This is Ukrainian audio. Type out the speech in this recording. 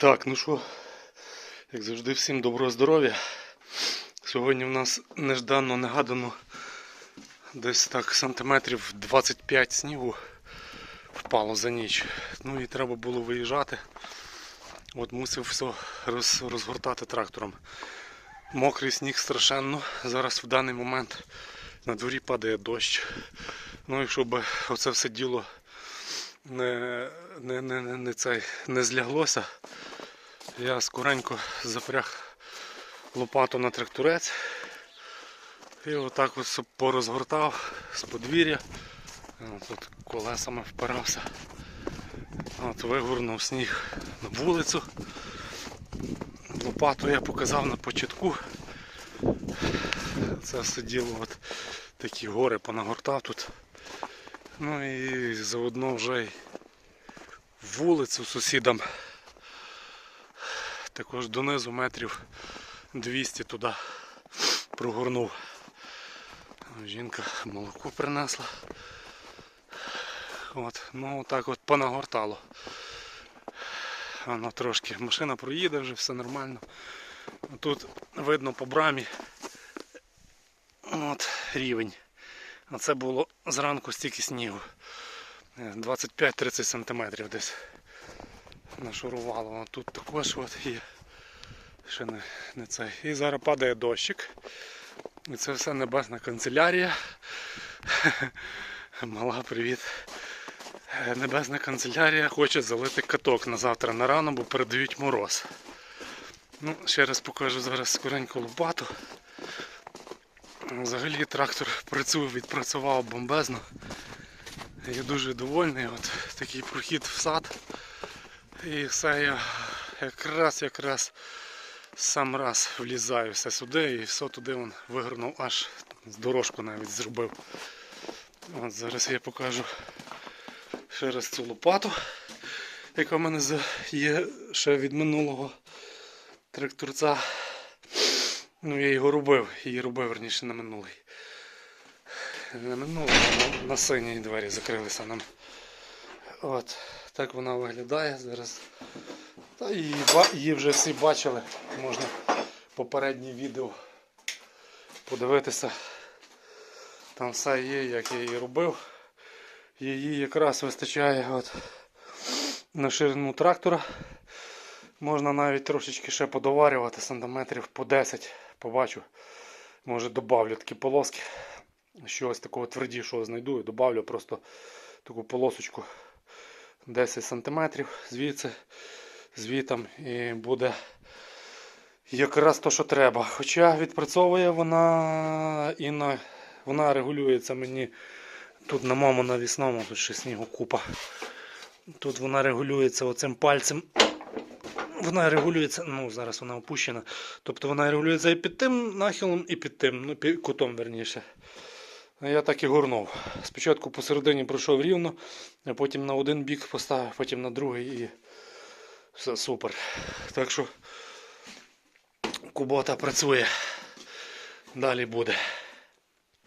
Так, ну що, як завжди, всім доброго здоров'я. Сьогодні в нас нежданно негадано десь так сантиметрів 25 снігу впало за ніч. Ну і треба було виїжджати. От мусив все роз, розгортати трактором. Мокрий сніг страшенно. Зараз в даний момент на дворі падає дощ. Ну і щоб оце все діло не, не, не, не, не, цей, не зляглося, я скоренько запряг лопату на тракторець і отак ось порозгортав з подвір'я. Тут колесами впирався. От вигорнув сніг на вулицю. Лопату я показав на початку. Це все діло от такі гори понагортав тут. Ну і заодно вже й вулицю сусідам. Також донизу метрів 200 туди прогорнув. Жінка молоко принесла. От, ну так от понагортало. Воно трошки машина проїде вже, все нормально. Тут видно по брамі от, рівень. А це було зранку стільки снігу. Е, 25-30 см десь нашурувало. А тут також от є. Ще не, не цей. І зараз падає дощик. І це все небесна канцелярія. Мала привіт. Е, Небесна канцелярія хоче залити каток на завтра на рано, бо передають мороз. Ну, ще раз покажу зараз скореньку лопату. Взагалі трактор працює, відпрацював бомбезно. Я дуже довольний. От такий прохід в сад. І все я якраз якраз сам раз влізаю все сюди і все туди він вигорнув аж дорожку навіть зробив. От зараз я покажу ще раз цю лопату, яка в мене є ще від минулого тракторця. Ну, я його робив, її робив верніше на минулий. Не минулий, на, на синій двері закрилися нам. От, так вона виглядає зараз. Та її, її вже всі бачили. Можна попереднє відео подивитися. Там все є, як я її робив. Її якраз вистачає от на ширину трактора. Можна навіть трошечки ще подоварювати сантиметрів по 10 побачу. Може добавлю такі полоски. Щось такого твердішого знайду і добавлю просто таку полосочку 10 сантиметрів звідси, звітом і буде якраз то, що треба. Хоча відпрацьовує вона і на вона регулюється мені тут на моєму навісному, тут ще снігу купа. Тут вона регулюється оцим пальцем вона регулюється, ну зараз вона опущена. Тобто вона регулюється і під тим нахилом, і під тим, ну, під кутом верніше. Я так і горнув. Спочатку посередині пройшов рівно, а потім на один бік поставив, потім на другий і все супер. Так що кубота працює. Далі буде.